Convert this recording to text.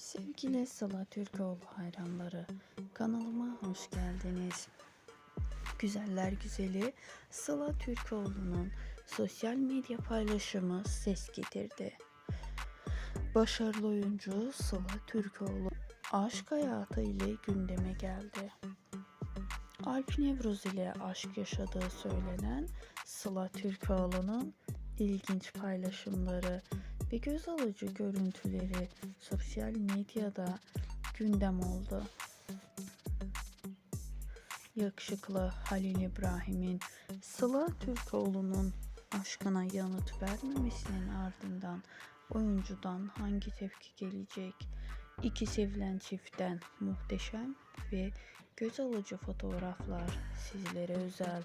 Sevgili Sıla Türkoğlu hayranları, kanalıma hoş geldiniz. Güzeller güzeli Sıla Türkoğlu'nun sosyal medya paylaşımı ses getirdi. Başarılı oyuncu Sıla Türkoğlu aşk hayatı ile gündeme geldi. Alp Nevruz ile aşk yaşadığı söylenen Sıla Türkoğlu'nun ilginç paylaşımları ve göz alıcı görüntüleri sosyal medyada gündem oldu. Yakışıklı Halil İbrahim'in Sıla Türkoğlu'nun aşkına yanıt vermemesinin ardından oyuncudan hangi tepki gelecek? İki sevilen çiftten muhteşem ve göz alıcı fotoğraflar sizlere özel.